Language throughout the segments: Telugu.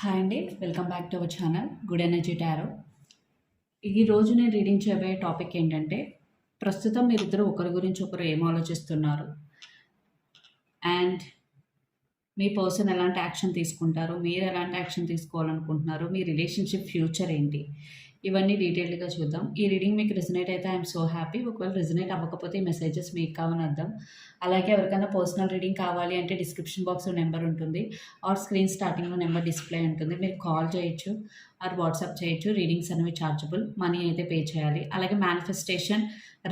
హాయ్ అండి. Welcome back to our channel good energy tarot. ఈ రోజు నేను రీడింగ్ చేయబోయే టాపిక్ ఏంటంటే ప్రస్తుతం మీరిద్దరు ఒకరి గురించి ఒకరు ఏం ఆలోచిస్తున్నారు? అండ్ మీ పర్సన్ ఎలాంటి యాక్షన్ తీసుకుంటారు? మీరు ఎలాంటి యాక్షన్ తీసుకోవాలనుకుంటున్నారు? మీ రిలేషన్షిప్ ఫ్యూచర్ ఏంటి? ఇవన్నీ డీటెయిల్డ్గా చూద్దాం. ఈ రీడింగ్ మీకు రిజనేట్ అయితే ఐఎమ్ సో హ్యాపీ. ఒకవేళ రిజనేట్ అవ్వకపోతే ఈ మెసేజెస్ మీకు కావని అర్థం. అలాగే ఎవరికైనా పర్సనల్ రీడింగ్ కావాలి అంటే డిస్క్రిప్షన్ బాక్స్లో నెంబర్ ఉంటుంది. ఆర్ స్క్రీన్ స్టార్టింగ్లో నెంబర్ డిస్ప్లే ఉంటుంది. మీరు కాల్ చేయొచ్చు. ఆర్ వాట్సాప్ చేయొచ్చు. రీడింగ్స్ అనేవి చార్జబుల్. మనీ అయితే పే చేయాలి. అలాగే మేనిఫెస్టేషన్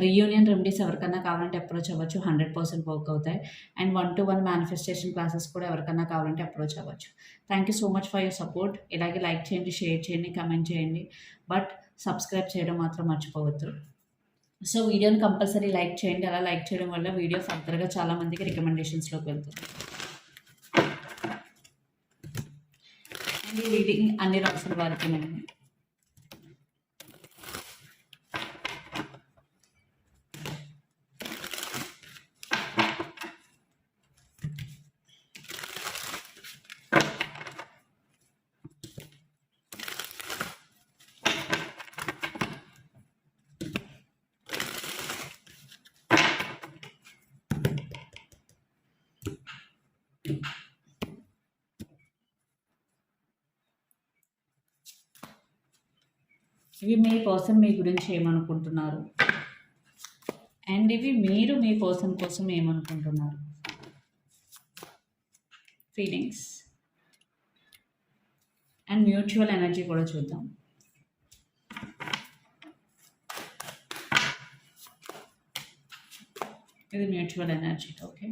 రీయూనియన్ రెమెడీస్ ఎవరికైనా కావాలంటే అప్రోచ్ అవ్వచ్చు. హండ్రెడ్ పర్సెంట్ వర్క్ అవుతాయి. And one to one manifestation classes కూడా ఎవరికైనా కావాలంటే అప్రోచ్ అవ్వచ్చు. Thank you so much for your support ఇలాగే లైక్ చేయండి షేర్ చేయండి కమెంట్ చేయండి. బట్ సబ్స్క్రైబ్ చేయడం మాత్రం మర్చిపోవద్దు. సో వీడియోని కంపల్సరీ లైక్ చేయండి. అలా లైక్ చేయడం వల్ల వీడియో ఫర్దర్గా చాలామందికి రికమెండేషన్స్లోకి వెళ్తుంది అండ్ ఈ రీడింగ్ అన్ని రాసుల వారికేనండి ఇవి మీ పర్సన్ మీ గురించి ఏమనుకుంటున్నారు? అండ్ ఇవి మీరు మీ పర్సన్ కోసం ఏమనుకుంటున్నారు? ఫీలింగ్స్ అండ్ మ్యూచువల్ ఎనర్జీ కూడా చూద్దాం. ఇది మ్యూచువల్ ఎనర్జీ ఓకే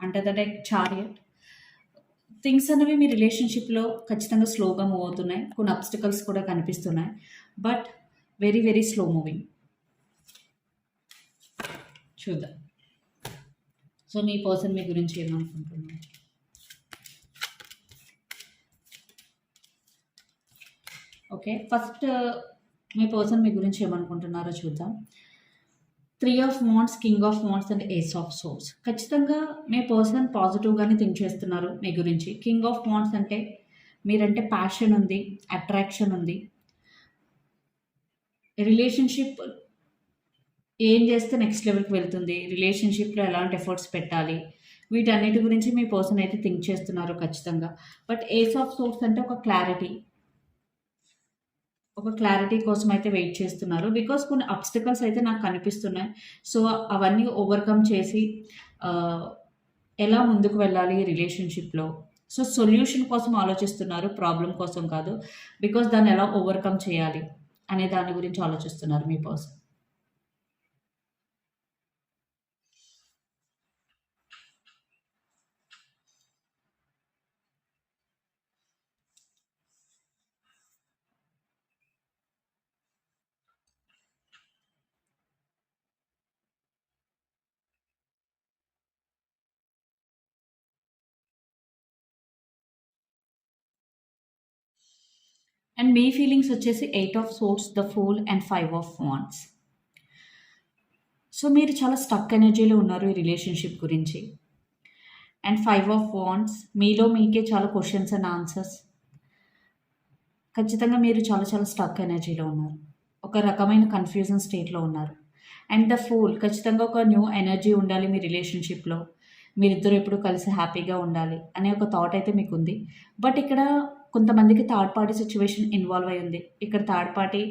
అంటే దట్ చారియట్ థింగ్స్ అనేవి మీ రిలేషన్షిప్లో ఖచ్చితంగా స్లోగా మూవ్ అవుతున్నాయి. కొన్ని అబ్స్టికల్స్ కూడా కనిపిస్తున్నాయి. But very very slow moving. చూద్దాం. సో మీ పర్సన్ మీ గురించి ఏమనుకుంటున్నారు? ఓకే. ఫస్ట్ మీ పర్సన్ మీ గురించి ఏమనుకుంటున్నారో చూద్దాం. Three of wands king of wands and ace of swords. ఖచ్చితంగా మీ పర్సన్ పాజిటివ్గానే థింక్ చేస్తున్నారు మీ గురించి. కింగ్ ఆఫ్ మోన్స్ అంటే మీరంటే ప్యాషన్ ఉంది అట్రాక్షన్ ఉంది. రిలేషన్షిప్ ఏం చేస్తే నెక్స్ట్ లెవెల్కి వెళ్తుంది? రిలేషన్షిప్లో ఎలాంటి ఎఫర్ట్స్ పెట్టాలి? వీటన్నిటి గురించి మీ పర్సన్ అయితే థింక్ చేస్తున్నారు ఖచ్చితంగా. బట్ ఏస్ ఆఫ్ సోర్స్ అంటే ఒక క్లారిటీ ఒక క్లారిటీ కోసం అయితే వెయిట్ చేస్తున్నారు. బికాస్ కొన్ని అబ్స్టికల్స్ అయితే నాకు కనిపిస్తున్నాయి. సో అవన్నీ ఓవర్కమ్ చేసి ఎలా ముందుకు వెళ్ళాలి రిలేషన్షిప్లో సో సొల్యూషన్ కోసం ఆలోచిస్తున్నారు ప్రాబ్లం కోసం కాదు. బికాస్ దాన్ని ఎలా ఓవర్కమ్ చేయాలి అనే దాని గురించి ఆలోచిస్తున్నారు మీ పర్సన్ అండ్ మీ ఫీలింగ్స్ వచ్చేసి eight of swords the fool and five of wands so మీరు చాలా స్టక్ ఎనర్జీలో ఉన్నారు ఈ రిలేషన్షిప్ గురించి. అండ్ ఫైవ్ ఆఫ్ వాన్స్ మీలో మీకే చాలా క్వశ్చన్స్ అండ్ ఆన్సర్స్ ఖచ్చితంగా మీరు చాలా చాలా స్టక్ ఎనర్జీలో ఉన్నారు. ఒక రకమైన కన్ఫ్యూజన్ స్టేట్లో ఉన్నారు. అండ్ ద ఫూల్ ఖచ్చితంగా ఒక న్యూ ఎనర్జీ ఉండాలి మీ రిలేషన్షిప్లో మీరిద్దరు ఎప్పుడు కలిసి హ్యాపీగా ఉండాలి అనే ఒక థాట్ అయితే మీకు ఉంది బట్ ఇక్కడ కొంతమందికి థర్డ్ పార్టీ సిచ్యువేషన్ ఇన్వాల్వ్ అయి ఉంది. ఇక్కడ థర్డ్ పార్టీ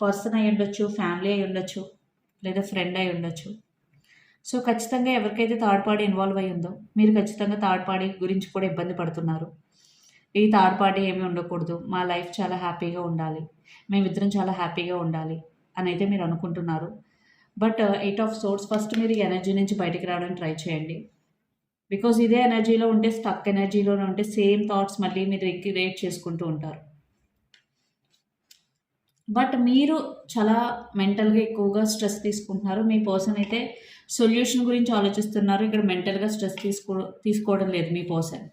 పర్సన్ అయి ఉండొచ్చు ఫ్యామిలీ అయి ఉండొచ్చు లేదా ఫ్రెండ్ అయి ఉండొచ్చు. సో ఖచ్చితంగా ఎవరికైతే థర్డ్ పార్టీ ఇన్వాల్వ్ అయి ఉందో మీరు ఖచ్చితంగా థర్డ్ పార్టీ గురించి కూడా ఇబ్బంది పడుతున్నారు. ఈ థర్డ్ పార్టీ ఏమీ ఉండకూడదు. మా లైఫ్ చాలా హ్యాపీగా ఉండాలి. మేమిద్దరం చాలా హ్యాపీగా ఉండాలి అని అయితే మీరు అనుకుంటున్నారు. But eight of swords first మీరు ఈ ఎనర్జీ నుంచి బయటికి రావడానికి ట్రై చేయండి. బికాజ్ ఇదే ఎనర్జీలో ఉంటే స్టక్ ఎనర్జీలోనే ఉంటే సేమ్ థాట్స్ మళ్ళీ మీరు రిక్రియేట్ చేసుకుంటూ ఉంటారు. బట్ మీరు చాలా మెంటల్గా ఎక్కువగా స్ట్రెస్ తీసుకుంటున్నారు. మీ పర్సన్ అయితే సొల్యూషన్ గురించి ఆలోచిస్తున్నారు. ఇక్కడ మెంటల్గా స్ట్రెస్ తీసుకో తీసుకోవడం లేదు మీ పర్సన్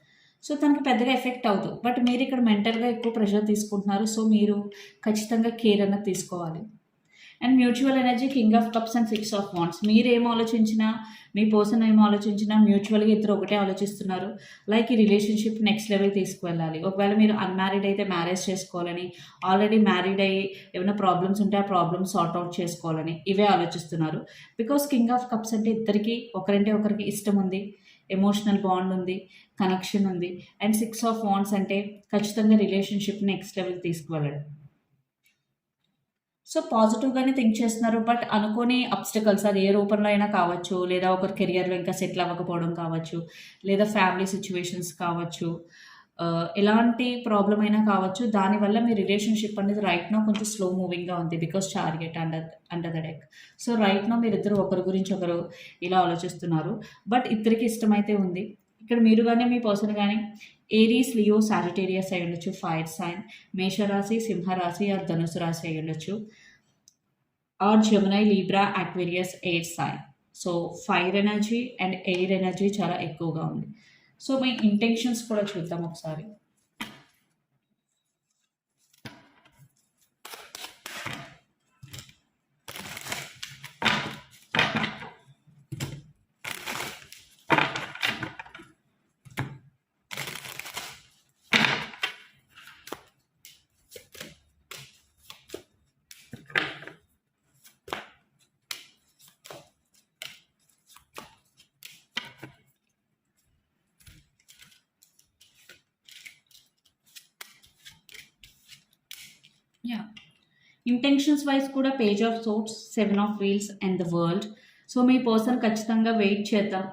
సో తనకి పెద్దగా ఎఫెక్ట్ అవుతుంది బట్ మీరు ఇక్కడ మెంటల్గా ఎక్కువ ప్రెషర్ తీసుకుంటున్నారు. సో మీరు ఖచ్చితంగా కేర్ అన్నది తీసుకోవాలి. And mutual energy king of cups and six of wands. మీరు ఆలోచించినా మీ పర్సన్ ఏం ఆలోచించినా మ్యూచువల్గా ఇద్దరు ఒకటే ఆలోచిస్తున్నారు. లైక్ ఈ రిలేషన్షిప్ నెక్స్ట్ లెవెల్ తీసుకువెళ్ళాలి. ఒకవేళ మీరు అన్మ్యారీడ్ అయితే మ్యారేజ్ చేసుకోవాలని ఆల్రెడీ మ్యారీడ్ అయ్యి ఏమైనా ప్రాబ్లమ్స్ ఉంటే ఆ ప్రాబ్లమ్స్ సార్ట్ అవుట్ చేసుకోవాలని ఇవే ఆలోచిస్తున్నారు. బికాస్ కింగ్ ఆఫ్ కప్స్ అంటే ఇద్దరికి ఒకరంటే ఒకరికి ఇష్టం ఉంది ఎమోషనల్ బాండ్ ఉంది కనెక్షన్ ఉంది. అండ్ సిక్స్ ఆఫ్ వాండ్స్ అంటే ఖచ్చితంగా రిలేషన్షిప్ నెక్స్ట్ లెవెల్ తీసుకువెళ్ళడం. సో పాజిటివ్గానే థింక్ చేస్తున్నారు బట్ అనుకోని అబ్స్టకల్స్ అది ఏ రూపంలో అయినా కావచ్చు లేదా ఒకరి కెరియర్లో ఇంకా సెటిల్ అవ్వకపోవడం కావచ్చు లేదా ఫ్యామిలీ సిచ్యువేషన్స్ కావచ్చు ఎలాంటి ప్రాబ్లం అయినా కావచ్చు దానివల్ల మీ రిలేషన్షిప్ అనేది రైట్ నో కొంచెం స్లో మూవింగ్గా ఉంది because target under under the deck so right now మీరిద్దరు ఒకరి గురించి ఒకరు ఇలా ఆలోచిస్తున్నారు బట్ ఇద్దరికి ఇష్టమైతే ఉంది. ఇక్కడ మీరు కానీ మీ పర్సన్ కానీ ఏరీస్ లియో సాజిటేరియస్ అయి ఉండొచ్చు ఫైర్ సైన్ మేషరాశి సింహరాశి ఆర్ ధనుసు రాశి అయి ఉండొచ్చు. Or Gemini Libra Aquarius air sign. So fire energy and air energy చాలా ఎక్కువగా ఉంది. సో మీ ఇంటెన్షన్స్ కూడా చూద్దాం ఒకసారి యా ఇంటెన్షన్స్ వైజ్ కూడా page of swords seven of wheels and the world so me person ఖచ్చితంగా వెయిట్ చేద్దాం.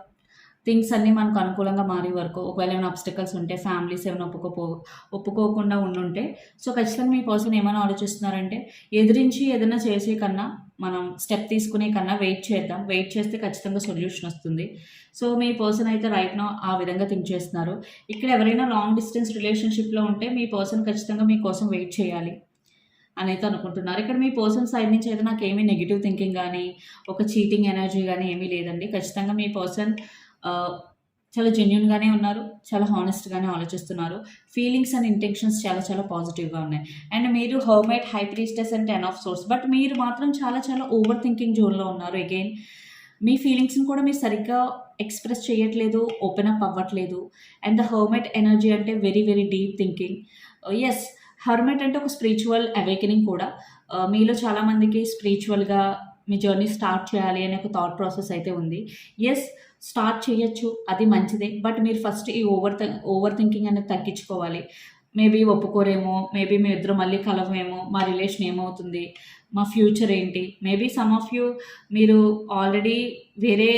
థింగ్స్ అన్నీ మనకు అనుకూలంగా మారే వరకు. ఒకవేళ ఏమైనా అబ్స్టికల్స్ ఉంటే ఫ్యామిలీస్ ఏమైనా ఒప్పుకోపో ఒప్పుకోకుండా ఉండుంటే సో ఖచ్చితంగా మీ పర్సన్ ఏమైనా ఆలోచిస్తున్నారంటే ఎదిరించి ఏదైనా చేసే కన్నా మనం స్టెప్ తీసుకునే కన్నా వెయిట్ చేద్దాం. వెయిట్ చేస్తే ఖచ్చితంగా సొల్యూషన్ వస్తుంది. సో మీ పర్సన్ అయితే రైట్నో ఆ విధంగా థింక్ చేస్తున్నారు. ఇక్కడ ఎవరైనా లాంగ్ డిస్టెన్స్ రిలేషన్షిప్లో ఉంటే మీ పర్సన్ ఖచ్చితంగా మీకోసం వెయిట్ చేయాలి. అని అయితే అనుకుంటున్నారు. ఇక్కడ మీ పర్సన్ సైడ్ నుంచి అయితే నాకు ఏమీ నెగిటివ్ థింకింగ్ కానీ ఒక చీటింగ్ ఎనర్జీ కానీ ఏమీ లేదండి. ఖచ్చితంగా మీ పర్సన్ చాలా జెన్యున్గానే ఉన్నారు చాలా హానెస్ట్గానే ఆలోచిస్తున్నారు. ఫీలింగ్స్ అండ్ ఇంటెన్షన్స్ చాలా చాలా పాజిటివ్గా ఉన్నాయి. అండ్ మీరు homemade high priestess and ten of swords but మీరు మాత్రం చాలా చాలా ఓవర్ థింకింగ్ జోన్లో ఉన్నారు. అగైన్ మీ ఫీలింగ్స్ని కూడా మీరు సరిగ్గా ఎక్స్ప్రెస్ చేయట్లేదు ఓపెన్ అప్ అవ్వట్లేదు. అండ్ ద హర్మెట్ ఎనర్జీ అంటే very very deep thinking yes hermit అంటే ఒక స్పిరిచువల్ అవేకెనింగ్ కూడా. మీలో చాలామందికి స్పిరిచువల్గా మీ జర్నీ స్టార్ట్ చేయాలి అనే ఒక థాట్ ప్రాసెస్ అయితే ఉంది. ఎస్ స్టార్ట్ చేయొచ్చు అది మంచిదే బట్ మీరు ఫస్ట్ ఈ ఓవర్ ఓవర్ థింకింగ్ అనేది తగ్గించుకోవాలి. మేబీ ఒప్పుకోరేమో మేబీ మీ ఇద్దరు మళ్ళీ కలవేమో మా రిలేషన్ ఏమవుతుంది మా ఫ్యూచర్ ఏంటి మేబీ సమ్ ఆఫ్ యూ మీరు ఆల్రెడీ వేరే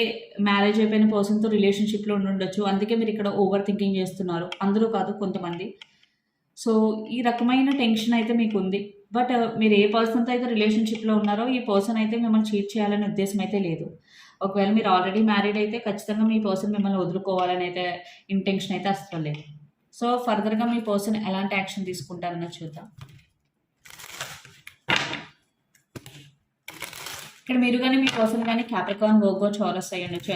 మ్యారేజ్ అయిపోయిన పర్సన్తో రిలేషన్షిప్లో ఉండుండొచ్చు అందుకే మీరు ఇక్కడ ఓవర్ థింకింగ్ చేస్తున్నారు. అందరూ కాదు కొంతమంది. సో ఈ రకమైన టెన్షన్ అయితే మీకు ఉంది బట్ మీరు ఏ పర్సన్తో అయితే రిలేషన్షిప్లో ఉన్నారో ఈ పర్సన్ అయితే మిమ్మల్ని చీట్ చేయాలనే ఉద్దేశం అయితే లేదు. ఒకవేళ మీరు ఆల్రెడీ మ్యారీడ్ అయితే ఖచ్చితంగా మీ పర్సన్ మిమ్మల్ని వదులుకోవాలని అయితే ఇంటెన్షన్ అయితే అస్సలు లేదు. సో ఫర్దర్గా మీ పర్సన్ ఎలాంటి యాక్షన్ తీసుకుంటారన్నది చూద్దాం. ఇక్కడ మీరు కానీ మీ పర్సన్ కానీ క్యాప్రికాన్ వోగో చోరస్ అయ్యి ఉండొచ్చు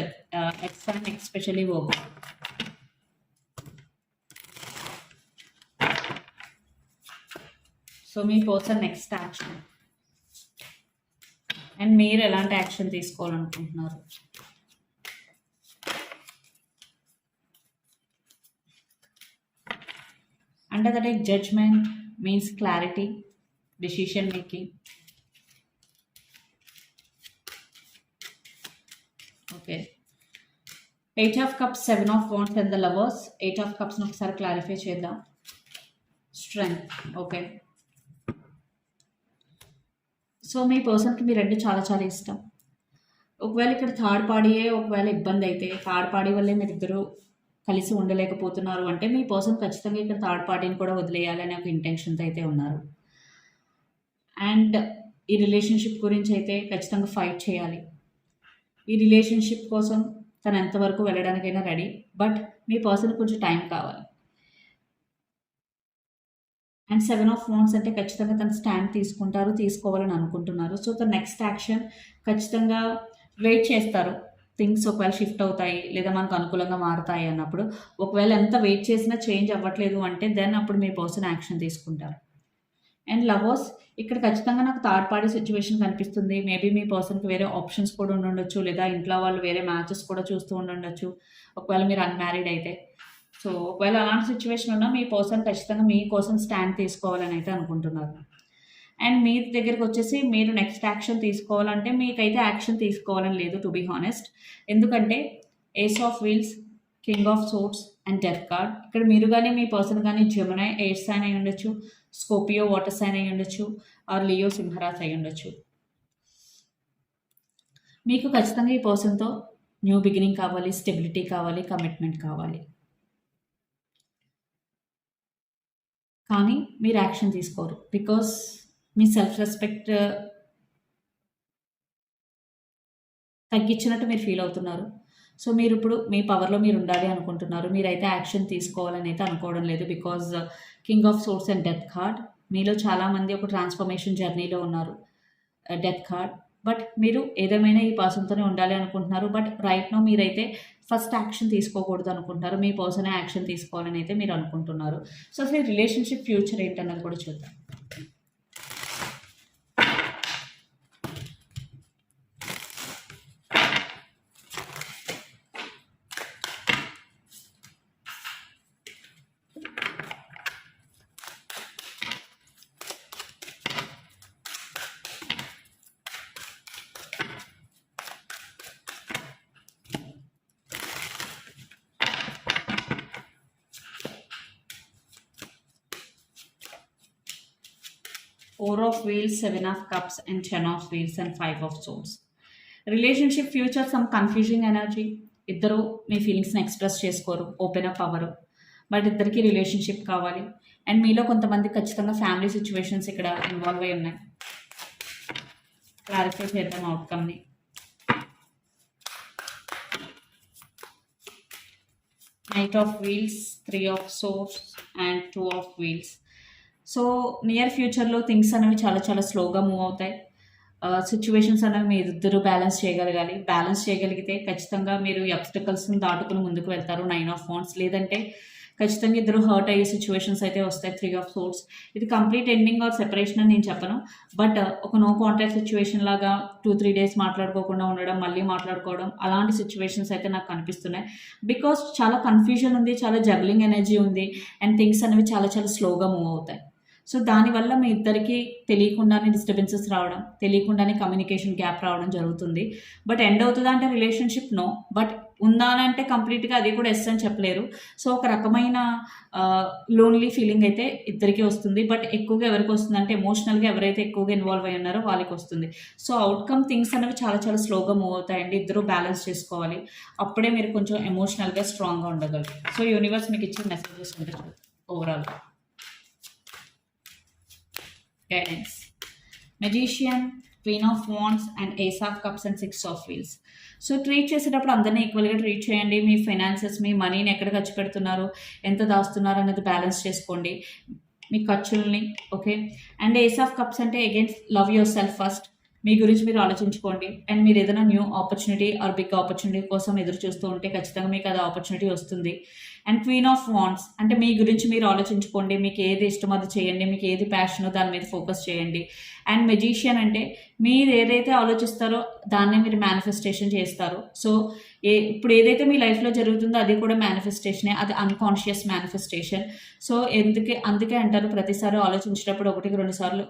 ఎక్స్ అండ్ ఎక్స్పెషలీ ఓగో సో మీ పర్సన్ నెక్స్ట్ యాక్షన్ అండ్ మీరు ఎలాంటి యాక్షన్ తీసుకోవాలనుకుంటున్నారు? అంటే that judgement means clarity decision making okay eight of cups seven of wands and the lovers eight of కప్స్ని ఒకసారి క్లారిఫై చేద్దాం. స్ట్రెంగ్త్ ఓకే సో మీ పర్సన్కి మీ రెండు చాలా చాలా ఇష్టం. ఒకవేళ ఇక్కడ థర్డ్ పార్టీయే ఒకవేళ ఇబ్బంది అయితే థర్డ్ పార్టీ వల్లే మీరు ఇద్దరు కలిసి ఉండలేకపోతున్నారు అంటే మీ పర్సన్ ఖచ్చితంగా ఇక్కడ థర్డ్ పార్టీని కూడా వదిలేయాలనే ఒక ఇంటెన్షన్తో అయితే ఉన్నారు. అండ్ ఈ రిలేషన్షిప్ గురించి అయితే ఖచ్చితంగా ఫైట్ చేయాలి. ఈ రిలేషన్షిప్ కోసం తను ఎంతవరకు వెళ్ళడానికైనా రెడీ బట్ మీ పర్సన్ కొంచెం టైం కావాలి. అండ్ సెవెన్ ఆఫ్ ఫోన్స్ అంటే ఖచ్చితంగా తను స్టాండ్ తీసుకుంటారు తీసుకోవాలని అనుకుంటున్నారు. సో తన నెక్స్ట్ యాక్షన్ ఖచ్చితంగా వెయిట్ చేస్తారు. థింగ్స్ ఒకవేళ షిఫ్ట్ అవుతాయి లేదా మనకు అనుకూలంగా మారుతాయి అన్నప్పుడు. ఒకవేళ ఎంత వెయిట్ చేసినా చేంజ్ అవ్వట్లేదు అంటే దెన్ అప్పుడు మీ పర్సన్ యాక్షన్ తీసుకుంటారు. అండ్ లవర్స్ ఇక్కడ ఖచ్చితంగా నాకు థర్డ్ పార్టీ సిచ్యువేషన్ కనిపిస్తుంది. మేబీ మీ పర్సన్కి వేరే ఆప్షన్స్ కూడా ఉండొచ్చు లేదా ఇంట్లో వాళ్ళు వేరే మ్యాచెస్ కూడా చూస్తూ ఉండొచ్చు ఒకవేళ మీరు అన్మ్యారీడ్ అయితే. సో ఒకవేళ అలాంటి సిచ్యువేషన్ ఉన్నా మీ పర్సన్ ఖచ్చితంగా మీ కోసం స్టాండ్ తీసుకోవాలని అయితే అనుకుంటున్నారు. అండ్ మీ దగ్గరికి వచ్చేసి మీరు నెక్స్ట్ యాక్షన్ తీసుకోవాలంటే మీకైతే యాక్షన్ తీసుకోవాలని లేదు టు బీ హానెస్ట్ ఎందుకంటే ace of wheels king of swords and death card ఇక్కడ మీరు కానీ మీ పర్సన్ కానీ జమునై ఎయిర్ సైన్ అయి ఉండొచ్చు స్కోపియో వాటర్ సైన్ అయి ఉండొచ్చు ఆర్ లియో సింహరాజ్ అయి ఉండొచ్చు. మీకు ఖచ్చితంగా ఈ పర్సన్తో న్యూ బిగినింగ్ కావాలి స్టెబిలిటీ కావాలి కమిట్మెంట్ కావాలి. కానీ మీరు యాక్షన్ తీసుకోరు. బికాస్ మీ సెల్ఫ్ రెస్పెక్ట్ తగ్గించినట్టు మీరు ఫీల్ అవుతున్నారు. సో మీరు ఇప్పుడు మీ పవర్లో మీరు ఉండాలి అనుకుంటున్నారు. మీరైతే యాక్షన్ తీసుకోవాలని అయితే అనుకోవడం లేదు. Because king of swords and death card. మీలో చాలామంది ఒక ట్రాన్స్ఫర్మేషన్ జర్నీలో ఉన్నారు. Death card. బట్ మీరు ఏదేమైనా ఈ పర్సన్తోనే ఉండాలి అనుకుంటున్నారు. బట్ రైట్ నో మీరైతే ఫస్ట్ యాక్షన్ తీసుకోకూడదు అనుకుంటారు. మీ పర్సనే యాక్షన్ తీసుకోవాలని అయితే మీరు అనుకుంటున్నారు. సో అసలు రిలేషన్షిప్ ఫ్యూచర్ ఏంటన్నది కూడా చూద్దాం. Four of wheels seven of cups and ten of wheels and five of swords relationship future some confusing energy ఇద్దరు మీ ఫీలింగ్స్ని ఎక్స్ప్రెస్ చేసుకోరు ఓపెన్ అప్ అవ్వరు. బట్ ఇద్దరికి రిలేషన్షిప్ కావాలి. అండ్ మీలో కొంతమంది ఖచ్చితంగా ఫ్యామిలీ సిచ్యువేషన్స్ ఇక్కడ ఇన్వాల్వ్ అయి ఉన్నాయి. క్లారిఫై చేద్దాం అవుట్కమ్ని knight of wheels three of swords and two of wheels so near ఫ్యూచర్లో థింగ్స్ అనేవి చాలా చాలా స్లోగా మూవ్ అవుతాయి. సిచ్యువేషన్స్ అనేవి మీరు ఇద్దరు బ్యాలెన్స్ చేయగలగాలి. బ్యాలెన్స్ చేయగలిగితే ఖచ్చితంగా మీరు అబ్స్టికల్స్ని దాటుకుని ముందుకు వెళ్తారు. నైన్ ఆఫ్ ఫోన్స్ లేదంటే ఖచ్చితంగా ఇద్దరు హర్ట్ అయ్యే సిచ్యువేషన్స్ అయితే వస్తాయి. త్రీ ఆఫ్ సోర్స్ ఇది కంప్లీట్ ఎండింగ్ ఆర్ సెపరేషన్ అని నేను చెప్పను. బట్ ఒక నో కాంటాక్ట్ సిచ్యువేషన్ లాగా టూ త్రీ డేస్ మాట్లాడుకోకుండా ఉండడం మళ్ళీ మాట్లాడుకోవడం అలాంటి సిచ్యువేషన్స్ అయితే నాకు కనిపిస్తున్నాయి. బికాస్ చాలా కన్ఫ్యూజన్ ఉంది చాలా జగ్లింగ్ ఎనర్జీ ఉంది అండ్ థింగ్స్ అనేవి చాలా చాలా స్లోగా మూవ్ అవుతాయి. సో దానివల్ల మీ ఇద్దరికి తెలియకుండానే డిస్టర్బెన్సెస్ రావడం తెలియకుండానే కమ్యూనికేషన్ గ్యాప్ రావడం జరుగుతుంది. బట్ ఎండ్ అవుతుందా అంటే రిలేషన్షిప్ నో బట్ ఉందా అని అంటే కంప్లీట్గా అది కూడా ఎస్ అని చెప్పలేరు. సో ఒక రకమైన లోన్లీ ఫీలింగ్ అయితే ఇద్దరికీ వస్తుంది. బట్ ఎక్కువగా ఎవరికి వస్తుంది అంటే ఎమోషనల్గా ఎవరైతే ఎక్కువగా ఇన్వాల్వ్ అయి ఉన్నారో వాళ్ళకి వస్తుంది. సో అవుట్కమ్ థింగ్స్ అనేవి చాలా చాలా స్లోగా మూవ్ అవుతాయండి. ఇద్దరు బ్యాలెన్స్ చేసుకోవాలి. అప్పుడే మీరు కొంచెం ఎమోషనల్గా స్ట్రాంగ్గా ఉండగలరు. సో యూనివర్స్ మీకు ఇచ్చిన మెసేజెస్ ఉంటాయి ఓవరాల్గా guidance. Magician queen of wands and ace of cups and six of wheels so treat చేసేటప్పుడు అందరినీ ఈక్వల్గా ట్రీట్ చేయండి. మీ ఫైనాన్సెస్ మీ మనీని ఎక్కడ ఖర్చు పెడుతున్నారు? ఎంత దాస్తున్నారు అనేది బ్యాలెన్స్ చేసుకోండి. మీ ఖర్చుల్ని okay and ace of cups అంటే again love yourself first మీ గురించి మీరు ఆలోచించుకోండి. అండ్ మీరు ఏదైనా new opportunity or big opportunity కోసం ఎదురు చూస్తూ ఉంటే ఖచ్చితంగా మీకు అది ఆపర్చునిటీ వస్తుంది. అండ్ క్వీన్ ఆఫ్ వాంట్స్ అంటే మీ గురించి మీరు ఆలోచించుకోండి మీకు ఏది ఇష్టం అది చేయండి మీకు ఏది ప్యాషనో దాని మీద ఫోకస్ చేయండి. అండ్ మెజీషియన్ అంటే మీరు ఏదైతే ఆలోచిస్తారో దాన్ని మీరు మేనిఫెస్టేషన్ చేస్తారు. సో ఏ ఇప్పుడు ఏదైతే మీ లైఫ్లో జరుగుతుందో అది కూడా మేనిఫెస్టేషనే అది అన్కాన్షియస్ మేనిఫెస్టేషన్ సో ఎందుకే అందుకే అంటారు ప్రతిసారి ఆలోచించేటప్పుడు ఒకటికి రెండు సార్లు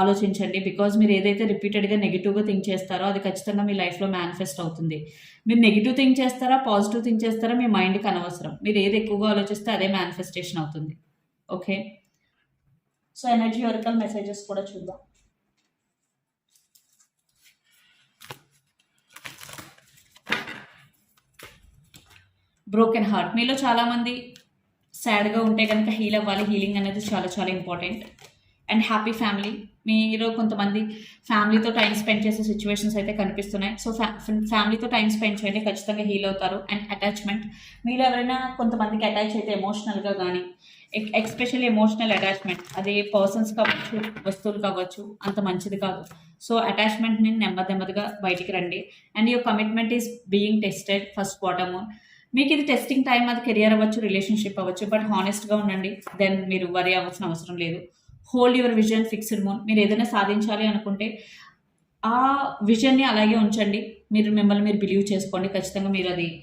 ఆలోచించండి. బికాజ్ మీరు ఏదైతే రిపీటెడ్గా నెగిటివ్గా థింక్ చేస్తారో అది ఖచ్చితంగా మీ లైఫ్లో మేనిఫెస్ట్ అవుతుంది. మీరు నెగిటివ్ థింక్ చేస్తారా? పాజిటివ్ థింక్ చేస్తారా? మీ మైండ్కి అనవసరం. మీరు ఏది ఎక్కువగా ఆలోచిస్తే అదే మేనిఫెస్టేషన్ అవుతుంది. ఓకే సో ఎనర్జీ వర్కల్ మెసేజెస్ కూడా చూద్దాం. బ్రోకెన్ హార్ట్ మీలో చాలామంది సాడ్గా ఉంటే కనుక హీల్ అవ్వాలి. హీలింగ్ అనేది చాలా చాలా ఇంపార్టెంట్ అండ్ హ్యాపీ ఫ్యామిలీ మీరు కొంతమంది ఫ్యామిలీతో టైం స్పెండ్ చేసే సిచ్యువేషన్స్ అయితే కనిపిస్తున్నాయి. సో ఫ్యామిలీతో టైం స్పెండ్ చేయండి ఖచ్చితంగా హీల్ అవుతారు. అండ్ అటాచ్మెంట్ మీరు ఎవరైనా కొంతమందికి అటాచ్ అయితే ఎమోషనల్గా కానీ ఎక్స్పెషల్లీ ఎమోషనల్ అటాచ్మెంట్ అది పర్సన్స్ కావచ్చు వస్తువులు కావచ్చు అంత మంచిది కాదు. సో అటాచ్మెంట్ని నెమ్మది నెమ్మదిగా బయటికి రండి. And your commitment is being tested first quarter మీకు ఇది టెస్టింగ్ టైం అది కెరియర్ అవ్వచ్చు రిలేషన్షిప్ అవ్వచ్చు బట్ హానెస్ట్గా ఉండండి. దెన్ మీరు వరి అవ్వాల్సిన అవసరం లేదు. Hold your vision fixed man. మీరు ఏదైనా సాధించాలి అనుకుంటే ఆ విజన్ని అలాగే ఉంచండి. మీరు మిమ్మల్ని మీరు బిలీవ్ చేసుకోండి. ఖచ్చితంగా మీరు అది